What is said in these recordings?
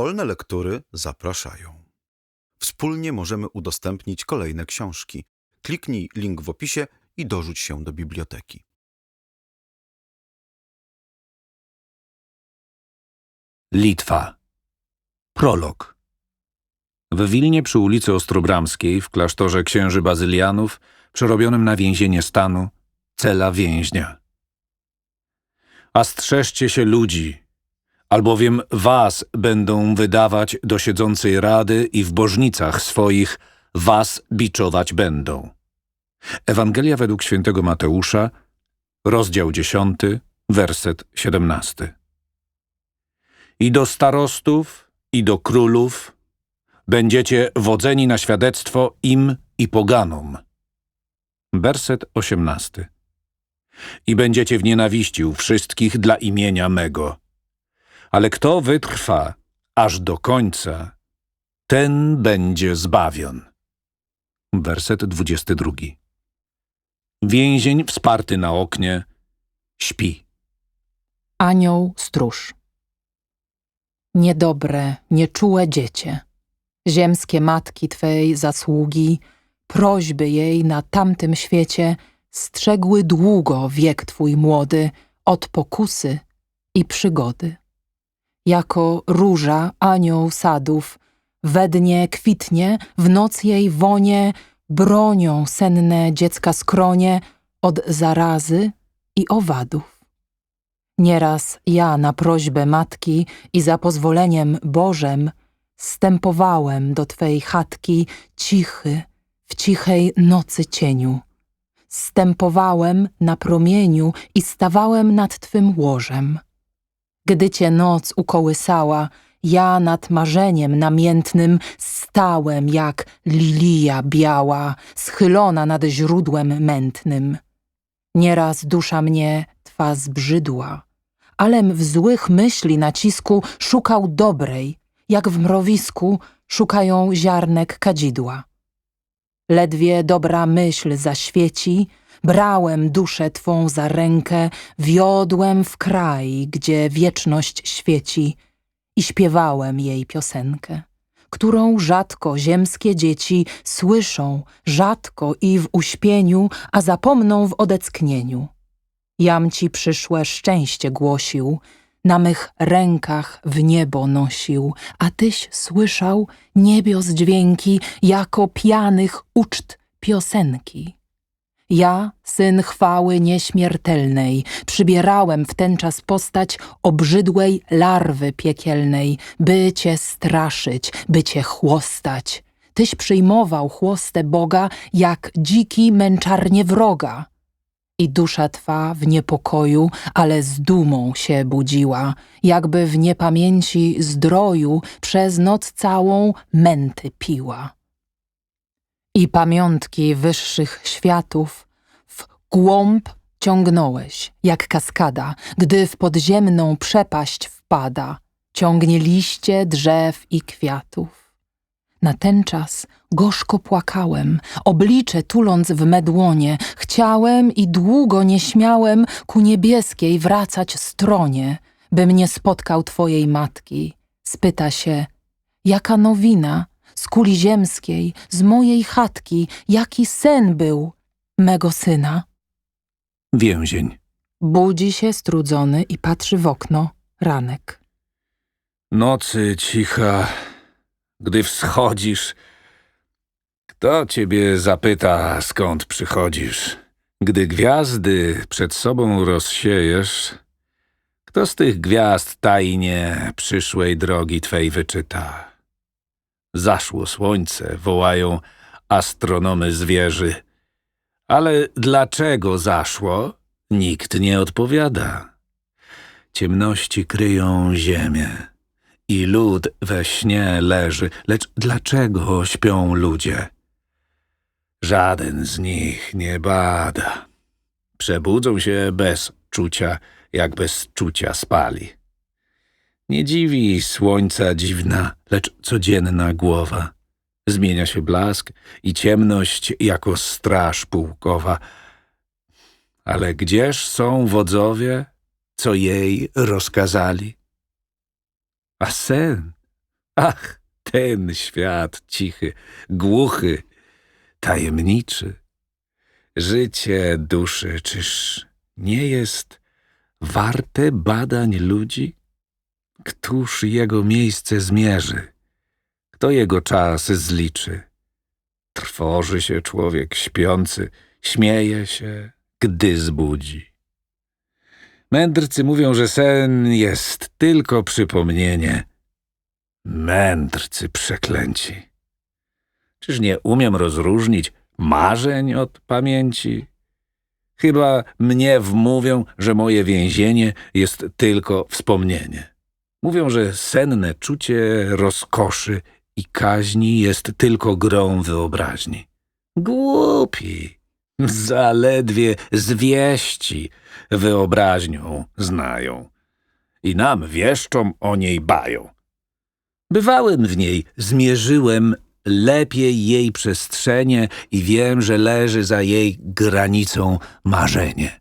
Wolne lektury zapraszają. Wspólnie możemy udostępnić kolejne książki. Kliknij link w opisie i dorzuć się do biblioteki. Litwa. Prolog. W Wilnie przy ulicy Ostrobramskiej, w klasztorze księży bazylianów, przerobionym na więzienie stanu, cela więźnia. A strzeżcie się ludzi, albowiem was będą wydawać do siedzącej rady i w bożnicach swoich was biczować będą. Ewangelia według świętego Mateusza, rozdział 10, werset 17. I do starostów, i do królów będziecie wodzeni na świadectwo im i poganom. Werset 18. I będziecie w nienawiści u wszystkich dla imienia mego. Ale kto wytrwa aż do końca, ten będzie zbawion. Werset 22. Więzień wsparty na oknie śpi. Anioł stróż. Niedobre, nieczułe dziecię, ziemskie matki Twej zasługi, prośby jej na tamtym świecie strzegły długo wiek Twój młody od pokusy i przygody. Jako róża anioł sadów, we dnie kwitnie, w noc jej wonie bronią senne dziecka skronie od zarazy i owadów. Nieraz ja na prośbę matki i za pozwoleniem Bożem stępowałem do Twej chatki cichy, w cichej nocy cieniu. Stępowałem na promieniu i stawałem nad Twym łożem. Gdy Cię noc ukołysała, ja nad marzeniem namiętnym stałem jak lilia biała, schylona nad źródłem mętnym. Nieraz dusza mnie Twa zbrzydła, alem w złych myśli nacisku szukał dobrej, jak w mrowisku szukają ziarnek kadzidła. Ledwie dobra myśl zaświeci, brałem duszę Twą za rękę, wiodłem w kraj, gdzie wieczność świeci i śpiewałem jej piosenkę, którą rzadko ziemskie dzieci słyszą, rzadko i w uśpieniu, a zapomną w odecknieniu. Jam Ci przyszłe szczęście głosił, na mych rękach w niebo nosił, a Tyś słyszał niebios dźwięki jako pianych uczt piosenki. Ja, syn chwały nieśmiertelnej, przybierałem w ten czas postać obrzydłej larwy piekielnej, by cię straszyć, by cię chłostać. Tyś przyjmował chłostę Boga jak dziki męczarnie wroga. I dusza twa w niepokoju, ale z dumą się budziła, jakby w niepamięci zdroju przez noc całą męty piła i pamiątki wyższych światów w głąb ciągnąłeś, jak kaskada, gdy w podziemną przepaść wpada, ciągnie liście drzew i kwiatów. Na ten czas gorzko płakałem, oblicze tuląc w medłonie, chciałem i długo nie śmiałem ku niebieskiej wracać stronie, by mnie spotkał twojej matki. Spyta się, jaka nowina, z kuli ziemskiej, z mojej chatki, jaki sen był mego syna. Więzień. Budzi się strudzony i patrzy w okno. Ranek. Nocy cicha, gdy wschodzisz. Kto ciebie zapyta, skąd przychodzisz? Gdy gwiazdy przed sobą rozsiejesz, kto z tych gwiazd tajnie przyszłej drogi twej wyczyta? Zaszło słońce, wołają astronomy zwierzy. Ale dlaczego zaszło, nikt nie odpowiada. Ciemności kryją ziemię i lud we śnie leży, lecz dlaczego śpią ludzie? Żaden z nich nie bada. Przebudzą się bez czucia, jak bez czucia spali. Nie dziwi słońca dziwna, lecz codzienna głowa. Zmienia się blask i ciemność jako straż pułkowa. Ale gdzież są wodzowie, co jej rozkazali? A sen, Ach, ten świat cichy, głuchy, tajemniczy. Życie duszy, czyż nie jest warte badań ludzi? Któż jego miejsce zmierzy? Kto jego czas zliczy? Trwoży się człowiek śpiący, śmieje się, gdy zbudzi. Mędrcy mówią, że sen jest tylko przypomnienie. Mędrcy przeklęci. Czyż nie umiem rozróżnić marzeń od pamięci? Chyba mnie wmówią, że moje więzienie jest tylko wspomnienie. Mówią, że senne czucie rozkoszy i kaźni jest tylko grą wyobraźni. Głupi! Zaledwie zwieści wyobraźnią znają i nam wieszczą o niej bają. Bywałem w niej, zmierzyłem lepiej jej przestrzenie i wiem, że leży za jej granicą marzenie.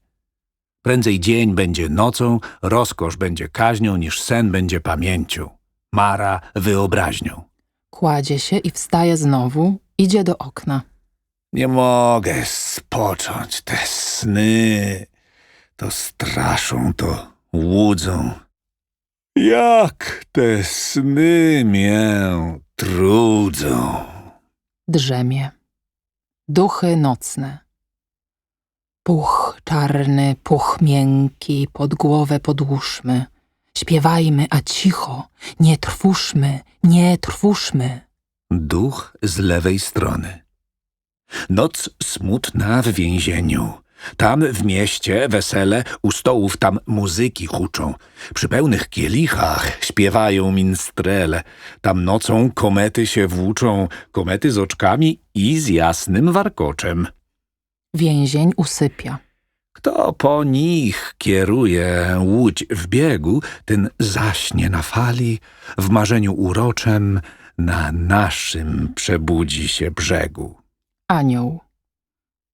Prędzej dzień będzie nocą, rozkosz będzie kaźnią, niż sen będzie pamięcią, mara wyobraźnią. Kładzie się i wstaje znowu, idzie do okna. Nie mogę spocząć, te sny to straszą, to łudzą. Jak te sny mię trudzą. Drzemie. Duchy nocne. Puch czarny, puch miękki, pod głowę podłóżmy. Śpiewajmy, a cicho, nie trwóżmy, nie trwóżmy. Duch z lewej strony. Noc smutna w więzieniu. Tam w mieście wesele, u stołów tam muzyki huczą. Przy pełnych kielichach śpiewają minstrele. Tam nocą komety się włóczą, komety z oczkami i z jasnym warkoczem. Więzień usypia. Kto po nich kieruje łódź w biegu, ten zaśnie na fali, w marzeniu uroczem na naszym przebudzi się brzegu. Anioł.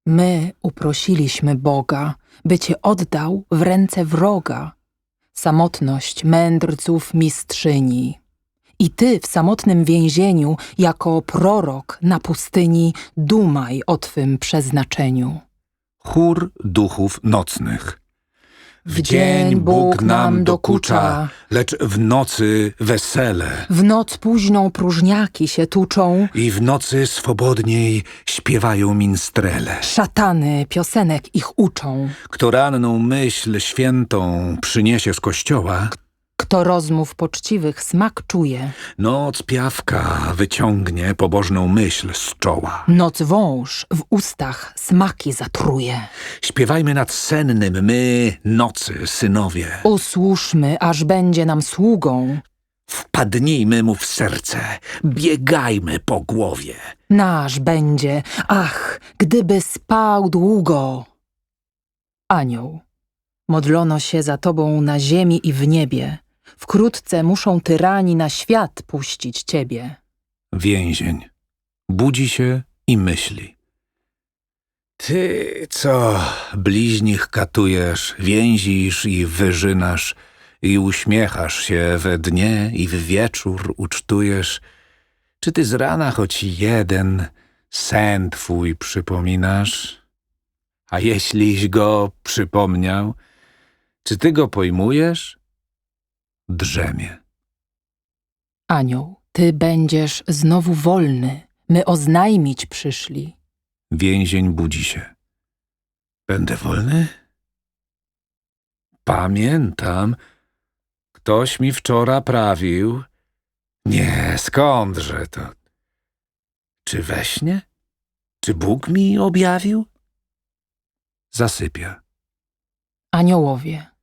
My uprosiliśmy Boga, by cię oddał w ręce wroga. Samotność mędrców mistrzyni. I ty w samotnym więzieniu, jako prorok na pustyni, dumaj o twym przeznaczeniu. Chór duchów nocnych. W dzień Bóg nam dokucza, lecz w nocy wesele. W noc późną próżniaki się tuczą, I w nocy swobodniej śpiewają minstrele. szatany piosenek ich uczą. Kto ranną myśl świętą przyniesie z kościoła, Kto rozmów poczciwych smak czuje, noc piawka wyciągnie pobożną myśl z czoła. noc wąż w ustach smaki zatruje. Śpiewajmy nad sennym my, nocy, synowie. Usłuszmy, aż będzie nam sługą. Wpadnijmy mu w serce, biegajmy po głowie. Nasz będzie, ach, gdyby spał długo. Anioł, modlono się za tobą na ziemi i w niebie. Wkrótce muszą tyrani na świat puścić ciebie. Więzień. Budzi się i myśli. Ty, co bliźnich katujesz, więzisz i wyżynasz i uśmiechasz się we dnie i w wieczór ucztujesz, czy ty z rana choć jeden sen twój przypominasz? A jeśliś go przypomniał, czy ty go pojmujesz? Drzemie. Anioł, ty będziesz znowu wolny. My oznajmić przyszli. Więzień budzi się. Będę wolny? Pamiętam, ktoś mi wczoraj prawił. Nie, skądże to? Czy we śnie? Czy Bóg mi objawił? Zasypia. Aniołowie.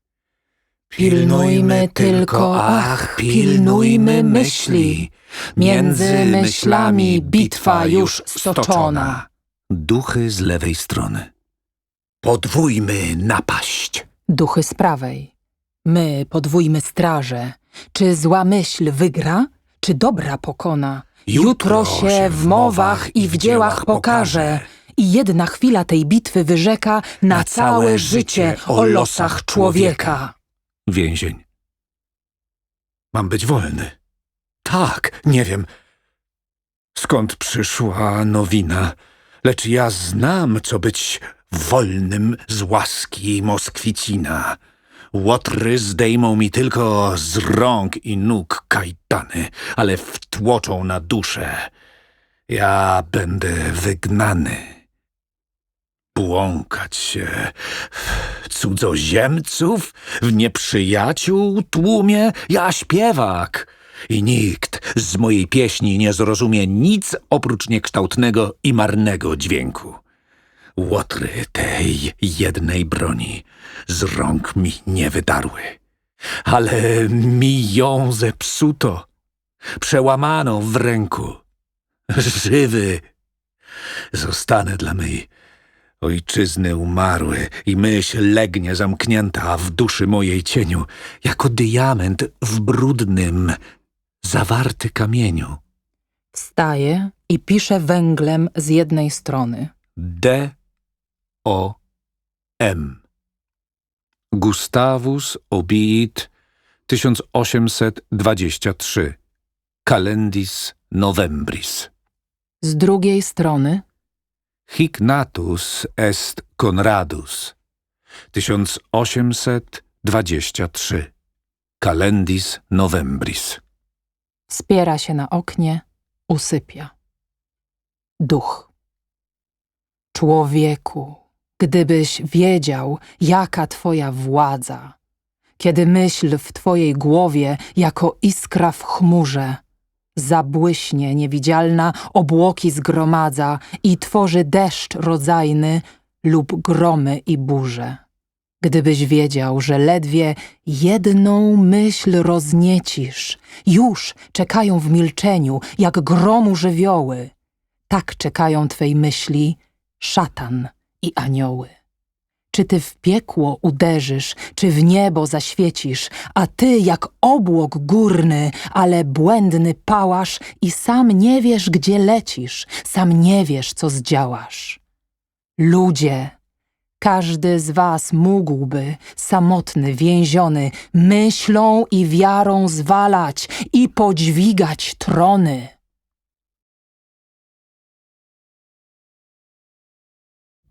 Pilnujmy tylko, ach, pilnujmy myśli. Między myślami bitwa już stoczona. Duchy z lewej strony. Podwójmy napaść. Duchy z prawej. My podwójmy straże. Czy zła myśl wygra, czy dobra pokona? Jutro się w mowach i w dziełach pokaże. I jedna chwila tej bitwy wyrzeka na całe życie o losach człowieka. Więzień. Mam być wolny. Tak, nie wiem, skąd przyszła nowina, lecz ja znam, co być wolnym z łaski Moskwicina. Łotry zdejmą mi tylko z rąk i nóg kajtany, ale wtłoczą na duszę. Ja będę wygnany. Błąkać się w cudzoziemców, w nieprzyjaciół tłumie, ja śpiewak. I nikt z mojej pieśni nie zrozumie nic oprócz niekształtnego i marnego dźwięku. Łotry tej jednej broni z rąk mi nie wydarły, ale mi ją zepsuto, przełamano w ręku. Żywy zostanę dla mej ojczyzny umarły i myśl legnie zamknięta w duszy mojej cieniu, jako diament w brudnym, zawarty kamieniu. Wstaje i pisze węglem z jednej strony. D. O. M. Gustavus Obiit 1823 Calendis Novembris Z drugiej strony Hic natus est Conradus 1823 Calendis Novembris spiera się na oknie, usypia. Duch. Człowieku, gdybyś wiedział, jaka twoja władza, kiedy myśl w twojej głowie jako iskra w chmurze, zabłyśnie niewidzialna, obłoki zgromadza i tworzy deszcz rodzajny lub gromy i burze. Gdybyś wiedział, że ledwie jedną myśl rozniecisz, już czekają w milczeniu, jak gromu żywioły. Tak czekają twej myśli szatan i anioły. Czy ty w piekło uderzysz, czy w niebo zaświecisz, a ty jak obłok górny, ale błędny pałasz i sam nie wiesz, gdzie lecisz, sam nie wiesz, co zdziałasz. Ludzie, każdy z was mógłby, samotny, więziony, myślą i wiarą zwalać i podźwigać trony.